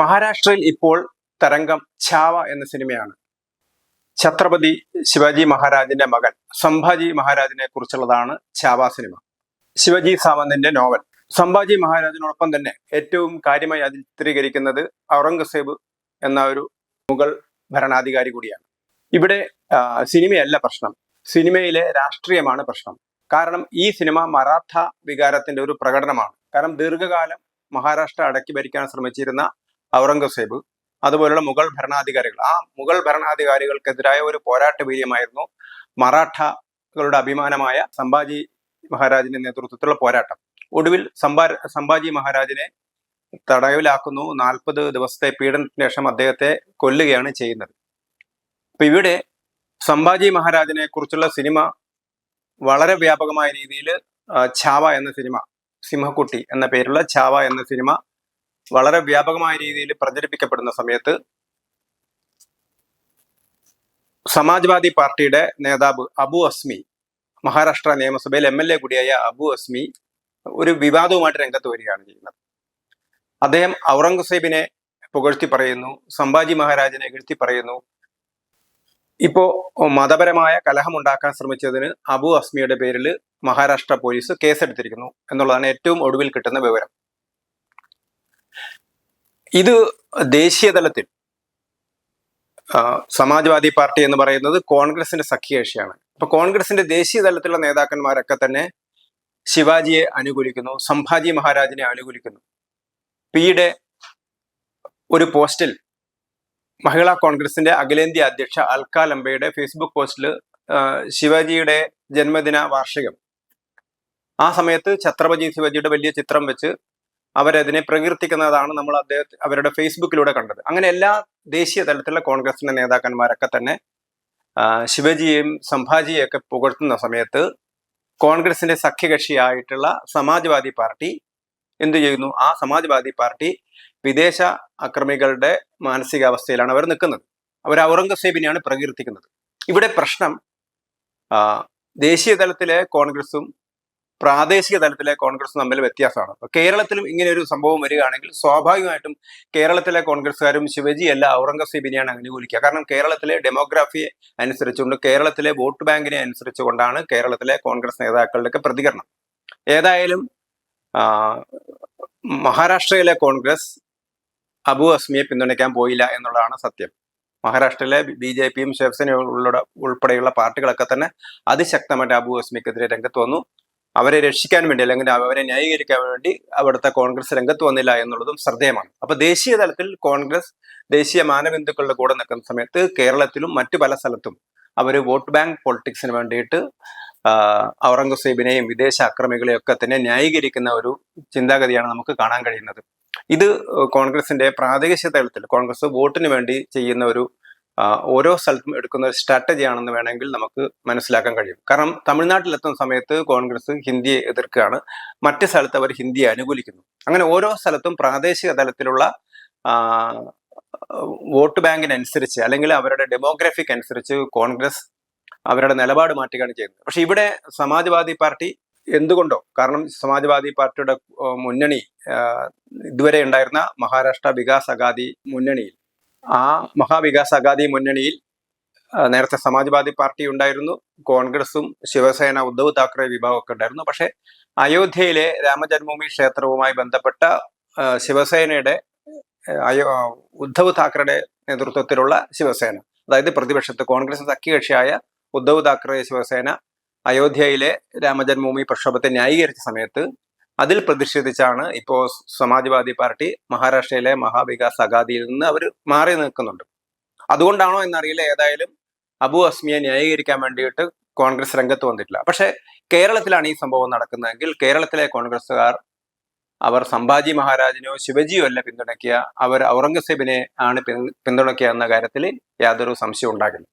മഹാരാഷ്ട്രയിൽ ഇപ്പോൾ തരംഗം ഛാവ എന്ന സിനിമയാണ്. ഛത്രപതി ശിവാജി മഹാരാജിന്റെ മകൻ സംഭാജി മഹാരാജിനെ കുറിച്ചുള്ളതാണ് ഛാവ സിനിമ. ശിവജി സാവന്തിന്റെ നോവൽ. സംഭാജി മഹാരാജിനോടൊപ്പം തന്നെ ഏറ്റവും കാര്യമായി അതിൽ ചിത്രീകരിക്കുന്നത് ഔറംഗസേബ് എന്ന ഒരു മുഗൾ ഭരണാധികാരി കൂടിയാണ്. ഇവിടെ സിനിമയല്ല പ്രശ്നം. സിനിമയിലെ രാഷ്ട്രീയമാണ് പ്രശ്നം. കാരണം ഈ സിനിമ മറാത്ത വികാരത്തിന്റെ ഒരു പ്രകടനമാണ്. കാരണം ദീർഘകാലം മഹാരാഷ്ട്ര അടക്കി ഭരിക്കാൻ ശ്രമിച്ചിരുന്ന ഔറംഗസേബ് അതുപോലുള്ള മുഗൾ ഭരണാധികാരികൾ. ആ മുഗൾ ഭരണാധികാരികൾക്കെതിരായ ഒരു പോരാട്ട വീര്യമായിരുന്നു മറാഠകളുടെ അഭിമാനമായ സംഭാജി മഹാരാജിന്റെ നേതൃത്വത്തിലുള്ള പോരാട്ടം. ഒടുവിൽ സംഭാ സംഭാജി മഹാരാജിനെ തടവിലാക്കുന്നു. നാൽപ്പത് ദിവസത്തെ പീഡനത്തിന് ശേഷം അദ്ദേഹത്തെ കൊല്ലുകയാണ് ചെയ്യുന്നത്. അപ്പൊ ഇവിടെ സംഭാജി മഹാരാജിനെ കുറിച്ചുള്ള സിനിമ വളരെ വ്യാപകമായ രീതിയിൽ ഛാവ എന്ന സിനിമ സിംഹക്കുട്ടി എന്ന പേരുള്ള ഛാവ എന്ന സിനിമ വളരെ വ്യാപകമായ രീതിയിൽ പ്രചരിപ്പിക്കപ്പെടുന്ന സമയത്ത് സമാജ്വാദി പാർട്ടിയുടെ നേതാവ് അബു അസ്മി മഹാരാഷ്ട്ര നിയമസഭയിൽ എം എൽ എ കൂടിയായ അബു അസ്മി ഒരു വിവാദവുമായിട്ട് രംഗത്ത് വരികയാണ് ചെയ്യുന്നത്. അദ്ദേഹം ഔറംഗസേബിനെ പുകഴ്ത്തി പറയുന്നു സംഭാജി മഹാരാജനെ എഴുത്തി പറയുന്നു. ഇപ്പോ മതപരമായ കലഹമുണ്ടാക്കാൻ ശ്രമിച്ചതിന് അബു അസ്മിയുടെ പേരിൽ മഹാരാഷ്ട്ര പോലീസ് കേസെടുത്തിരിക്കുന്നു എന്നുള്ളതാണ് ഏറ്റവും ഒടുവിൽ കിട്ടുന്ന വിവരം. ഇത് ദേശീയ തലത്തിൽ സമാജ്വാദി പാർട്ടി എന്ന് പറയുന്നത് കോൺഗ്രസിന്റെ സഖ്യകക്ഷിയാണ് അപ്പൊ കോൺഗ്രസിന്റെ ദേശീയ തലത്തിലുള്ള നേതാക്കന്മാരൊക്കെ തന്നെ ശിവാജിയെ അനുകൂലിക്കുന്നു സംഭാജി മഹാരാജിനെ അനുകൂലിക്കുന്നു. പിയുടെ ഒരു പോസ്റ്റിൽ മഹിളാ കോൺഗ്രസിന്റെ അഖിലേന്ത്യാ അധ്യക്ഷ അൽക്ക ലംബയുടെ ഫേസ്ബുക്ക് പോസ്റ്റിൽ ശിവാജിയുടെ ജന്മദിന വാർഷികം. ആ സമയത്ത് ഛത്രപതി ശിവജിയുടെ വലിയ ചിത്രം വെച്ച് അവരതിനെ പ്രകീർത്തിക്കുന്നതാണ് നമ്മൾ അദ്ദേഹത്തെ അവരുടെ ഫേസ്ബുക്കിലൂടെ കണ്ടത്. അങ്ങനെ എല്ലാ ദേശീയ തലത്തിലുള്ള കോൺഗ്രസിന്റെ നേതാക്കന്മാരൊക്കെ തന്നെ ശിവജിയെയും സംഭാജിയെയും ഒക്കെ പുകഴ്ത്തുന്ന സമയത്ത് കോൺഗ്രസിന്റെ സഖ്യകക്ഷിയായിട്ടുള്ള സമാജ്വാദി പാർട്ടി എന്തു ചെയ്യുന്നു? ആ സമാജ്വാദി പാർട്ടി വിദേശ അക്രമികളുടെ മാനസികാവസ്ഥയിലാണ് അവർ നിൽക്കുന്നത്. അവർ ഔറംഗസേബിനെയാണ് പ്രകീർത്തിക്കുന്നത്. ഇവിടെ പ്രശ്നം ദേശീയ തലത്തിലെ കോൺഗ്രസും പ്രാദേശിക തലത്തിലെ കോൺഗ്രസ് തമ്മിൽ വ്യത്യാസമാണ്. കേരളത്തിലും ഇങ്ങനെ ഒരു സംഭവം വരികയാണെങ്കിൽ സ്വാഭാവികമായിട്ടും കേരളത്തിലെ കോൺഗ്രസ്സുകാരും ശിവജി അല്ല ഔറംഗസീബിനെയാണ് അനുകൂലിക്കുക കാരണം കേരളത്തിലെ ഡെമോഗ്രാഫിയെ അനുസരിച്ചുകൊണ്ട് കേരളത്തിലെ വോട്ട് ബാങ്കിനെ അനുസരിച്ചുകൊണ്ടാണ് കേരളത്തിലെ കോൺഗ്രസ് നേതാക്കളുടെയൊക്കെ പ്രതികരണം. ഏതായാലും മഹാരാഷ്ട്രയിലെ കോൺഗ്രസ് അബു അസ്മിയെ പിന്തുണയ്ക്കാൻ പോയില്ല എന്നുള്ളതാണ് സത്യം. മഹാരാഷ്ട്രയിലെ ബി ജെ പിയും ശിവസേനയും ഉൾപ്പെടെ ഉൾപ്പെടെയുള്ള പാർട്ടികളൊക്കെ തന്നെ അതിശക്തമായിട്ട് അബു അസ്മിക്കെതിരെ രംഗത്ത് വന്നു. അവരെ രക്ഷിക്കാൻ വേണ്ടി അല്ലെങ്കിൽ അവരെ ന്യായീകരിക്കാൻ വേണ്ടി അവിടുത്തെ കോൺഗ്രസ് രംഗത്ത് വന്നില്ല എന്നുള്ളതും ശ്രദ്ധേയമാണ്. അപ്പൊ ദേശീയ തലത്തിൽ കോൺഗ്രസ് ദേശീയ മാനബിന്ദുക്കളുടെ കൂടെ നിൽക്കുന്ന സമയത്ത് കേരളത്തിലും മറ്റു പല സ്ഥലത്തും അവർ വോട്ട് ബാങ്ക് പൊളിറ്റിക്സിന് വേണ്ടിയിട്ട് ഔറംഗസേബിനെയും വിദേശ അക്രമികളെയും ഒക്കെ തന്നെ ന്യായീകരിക്കുന്ന ഒരു ചിന്താഗതിയാണ് നമുക്ക് കാണാൻ കഴിയുന്നത്. ഇത് കോൺഗ്രസിന്റെ പ്രാദേശിക തലത്തിൽ കോൺഗ്രസ് വോട്ടിന് വേണ്ടി ചെയ്യുന്ന ഒരു ഓരോ സ്ഥലത്തും എടുക്കുന്ന ഒരു സ്ട്രാറ്റജി ആണെന്ന് വേണമെങ്കിൽ നമുക്ക് മനസ്സിലാക്കാൻ കഴിയും. കാരണം തമിഴ്നാട്ടിലെത്തുന്ന സമയത്ത് കോൺഗ്രസ് ഹിന്ദിയെ എതിർക്കുകയാണ്. മറ്റു സ്ഥലത്ത് അവർ ഹിന്ദിയെ അനുകൂലിക്കുന്നു. അങ്ങനെ ഓരോ സ്ഥലത്തും പ്രാദേശിക തലത്തിലുള്ള വോട്ട് ബാങ്കിനനുസരിച്ച് അല്ലെങ്കിൽ അവരുടെ ഡെമോഗ്രഫിക് അനുസരിച്ച് കോൺഗ്രസ് അവരുടെ നിലപാട് മാറ്റുകയാണ് ചെയ്യുന്നത്. പക്ഷെ ഇവിടെ സമാജ്വാദി പാർട്ടി എന്തുകൊണ്ടോ കാരണം സമാജ്വാദി പാർട്ടിയുടെ മുന്നണി ഇതുവരെ ഉണ്ടായിരുന്ന മഹാരാഷ്ട്ര വികാസ് അഗാദി മുന്നണിയിൽ ആ മഹാവികാസ് അഗാദി മുന്നണിയിൽ നേരത്തെ സമാജ്വാദി പാർട്ടി ഉണ്ടായിരുന്നു കോൺഗ്രസും ശിവസേന ഉദ്ധവ് താക്കറെ വിഭാഗമൊക്കെ ഉണ്ടായിരുന്നു. പക്ഷെ അയോധ്യയിലെ രാമജന്മഭൂമി ക്ഷേത്രവുമായി ബന്ധപ്പെട്ട ശിവസേനയുടെ അയോ ഉദ്ധവ് താക്കറയുടെ നേതൃത്വത്തിലുള്ള ശിവസേന അതായത് പ്രതിപക്ഷത്ത് കോൺഗ്രസ് സഖ്യകക്ഷിയായ ഉദ്ധവ് താക്കറെ ശിവസേന അയോധ്യയിലെ രാമജന്മഭൂമി പ്രക്ഷോഭത്തെ ന്യായീകരിച്ച സമയത്ത് അതിൽ പ്രതിഷേധിച്ചാണ് ഇപ്പോ സമാജ്വാദി പാർട്ടി മഹാരാഷ്ട്രയിലെ മഹാവികാസ് അഗാദിയിൽ നിന്ന് അവർ മാറി നിൽക്കുന്നുണ്ട്. അതുകൊണ്ടാണോ എന്നറിയില്ല. ഏതായാലും അബു അസ്മിയെ ന്യായീകരിക്കാൻ വേണ്ടിയിട്ട് കോൺഗ്രസ് രംഗത്ത് വന്നിട്ടില്ല. പക്ഷെ കേരളത്തിലാണ് ഈ സംഭവം നടക്കുന്നതെങ്കിൽ കേരളത്തിലെ കോൺഗ്രസ്സുകാർ അവർ സംഭാജി മഹാരാജിനോ ശിവജിയോ അല്ല പിന്തുണയ്ക്കുക അവർ ഔറംഗസേബിനെ ആണ് പിന്തുണയ്ക്കുക എന്ന കാര്യത്തിൽ യാതൊരു സംശയം ഉണ്ടാകില്ല.